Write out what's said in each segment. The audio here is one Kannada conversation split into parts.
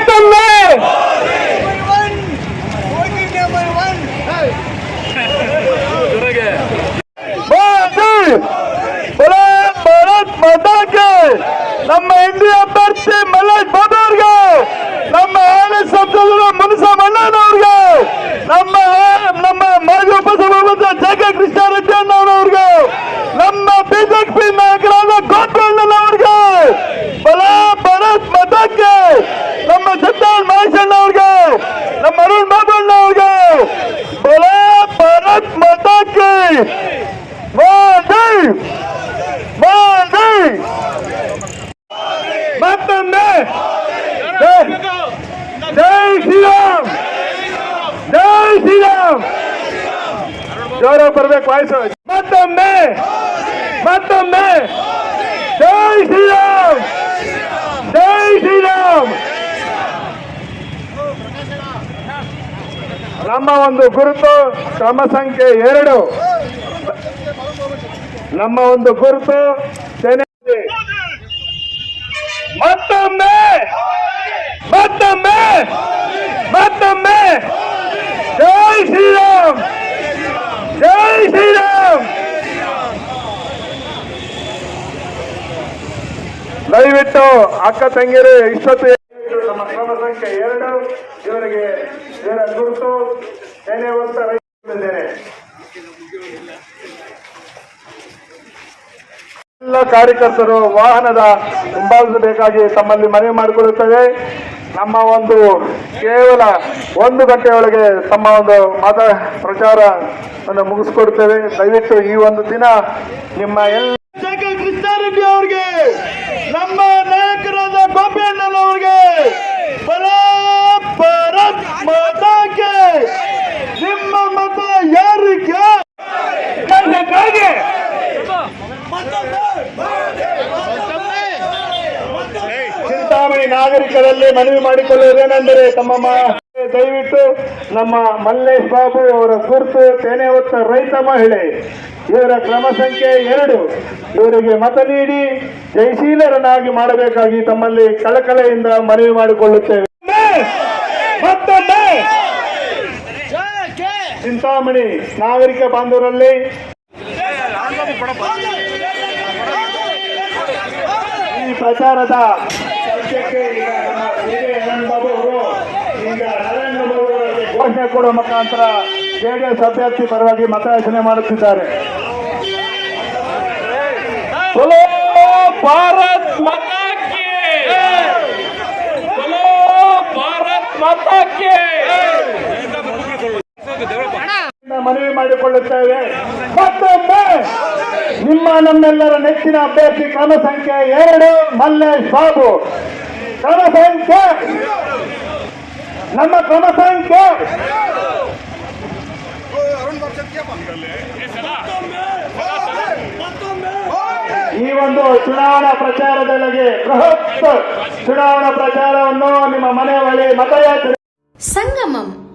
ಮತ್ತೊಮ್ಮೆ ಮೋದಿ ಮತ್ತೊಮ್ಮೆ ಜೈ ಶ್ರೀರಾಮ್ ಜೈ ಶ್ರೀರಾಮ್ ಜೋರ ಬರ್ಬೇಕು ವಾಯ್ಸು ಮತ್ತೊಮ್ಮೆ ಮತ್ತೊಮ್ಮೆ ಜೈ ಶ್ರೀರಾಮ್ ಜೈ ಶ್ರೀರಾಮ್ ನಮ್ಮ ಒಂದು ಗುರುತು ಕ್ರಮ ಸಂಖ್ಯೆ ಎರಡು ನಮ್ಮ ಒಂದು ಗುರುತು ಸೇನೆ ಮತ್ತೊಮ್ಮೆ ಮತ್ತೊಮ್ಮೆ ಮತ್ತೊಮ್ಮೆ. ಜೈ ಶ್ರೀರಾಮ್ ಜೈ ಶ್ರೀರಾಮ್. ದಯವಿಟ್ಟು ಅಕ್ಕ ತಂಗಿರು ಇಷ್ಟೊತ್ತು ನಮ್ಮ ಕ್ರಮ ಸಂಖ್ಯೆ ಎರಡು, ಇವರಿಗೆ ಇವರ ಗುರುತು, ಸೇನೆ ಅಂತ ರೈತರಿದ್ದೇನೆ ಎಲ್ಲ ಕಾರ್ಯಕರ್ತರು ವಾಹನದ ಹಿಂಬಾಲಿಸಬೇಕಾಗಿ ತಮ್ಮಲ್ಲಿ ಮನವಿ ಮಾಡಿಕೊಳ್ಳುತ್ತೇವೆ. ನಮ್ಮ ಒಂದು ಕೇವಲ ಒಂದು ಗಂಟೆಯೊಳಗೆ ತಮ್ಮ ಒಂದು ಮತ ಪ್ರಚಾರವನ್ನು ಮುಗಿಸ್ಕೊಡ್ತೇವೆ ದಯವಿಟ್ಟು ಈ ಒಂದು ದಿನ ನಿಮ್ಮ ಎಲ್ಲ ಕೃಷ್ಣಾರೆಡ್ಡಿ ಅವ್ರಿಗೆ ನಮ್ಮ ನಾಯಕರಾದ ಗೋಪಿಯಣ್ಣನವ್ರಿಗೆ ಬಲ ಭಾರತ್ ಮಾತಾಗೆ ನಿಮ್ಮ ಮತ ಯಾರಿಗೆ ಕಾಗೆ ಚಿಂತಾಮಣಿ ನಾಗರಿಕರಲ್ಲಿ ಮನವಿ ಮಾಡಿಕೊಳ್ಳುವುದೇನೆಂದರೆ ತಮ್ಮ ದಯವಿಟ್ಟು ನಮ್ಮ ಮಲ್ಲೇಶ್ ಬಾಬು ಅವರ ಕುರ್ತು ಸೇನೆ ಹೊತ್ತ ರೈತ ಮಹಿಳೆ, ಇವರ ಕ್ರಮ ಸಂಖ್ಯೆ ಎರಡು. ಇವರಿಗೆ ಮತ ನೀಡಿ ಜಯಶೀಲರನ್ನಾಗಿ ಮಾಡಬೇಕಾಗಿ ತಮ್ಮಲ್ಲಿ ಕಳಕಳೆಯಿಂದ ಮನವಿ ಮಾಡಿಕೊಳ್ಳುತ್ತೇವೆ. ಮತ್ತೊಮ್ಮೆ! ಚಿಂತಾಮಣಿ ನಾಗರಿಕ ಬಾಂಧವರಲ್ಲಿ ಈ ಪ್ರಚಾರದ ರಾಜ್ಯಕ್ಕೆ ಘೋಷಣೆ ಕೊಡುವ ಮುಖಾಂತರ ಜೆಡಿಎಸ್ ಅಭ್ಯರ್ಥಿ ಪರವಾಗಿ ಮತಯಾಚನೆ ಮಾಡುತ್ತಿದ್ದಾರೆ. ಭಾರತ್ ಮನವಿ ಮಾಡಿಕೊಳ್ಳುತ್ತೇವೆ. ಮತ್ತೊಮ್ಮೆ ನಿಮ್ಮ ನಮ್ಮೆಲ್ಲರ ನೆಚ್ಚಿನ ಅಭ್ಯರ್ಥಿ ಕ್ರಮ ಸಂಖ್ಯೆ ಎರಡು ಮಲ್ಲೇಶ್ ಬಾಬು. ಕ್ರಮ ಸಂಖ್ಯೆ. ನಮ್ಮ ಕ್ರಮ ಸಂಖ್ಯೆ. ಈ ಒಂದು ಚುನಾವಣಾ ಪ್ರಚಾರದೊಳಗೆ ಬೃಹತ್ ಚುನಾವಣಾ ಪ್ರಚಾರವನ್ನು ನಿಮ್ಮ ಮನೆ ಬಳಿ ಮತಯಾಚನೆ ಸಂಗಮಂ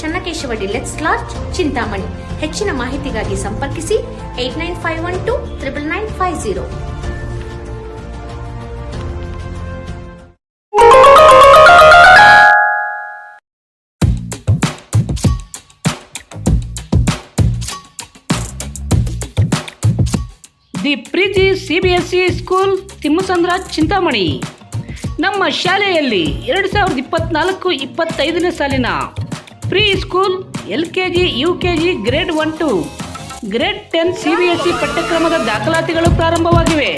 Channakeshava deluxe lodge Chintamani. ಹೆಚ್ಚಿನ ಮಾಹಿತಿಗಾಗಿ ಸಂಪರ್ಕಿಸಿ eight nine five one two triple nine five zero the Preethi CBSE school, Thimmasandra Chintamani. ನಮ್ಮ ಶಾಲೆಯಲ್ಲಿ ಎರಡು ಸಾವಿರದ ಇಪ್ಪತ್ನಾಲ್ಕು, ಇಪ್ಪತ್ತೈದನೇ ಸಾಲಿನ pre school, L K G, U K G, grade one two. Grade ten C B S E ಪಠ್ಯಕ್ರಮದ ದಾಖಲಾತಿಗಳು ಪ್ರಾರಂಭವಾಗಿವೆ.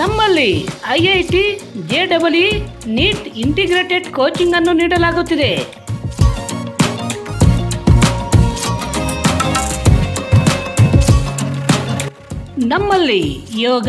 ನಮ್ಮಲ್ಲಿ I I T, J double E, NEET integrated coaching ಅನ್ನು ನೀಡಲಾಗುತ್ತಿದೆ. ನಮ್ಮಲ್ಲಿ ಯೋಗ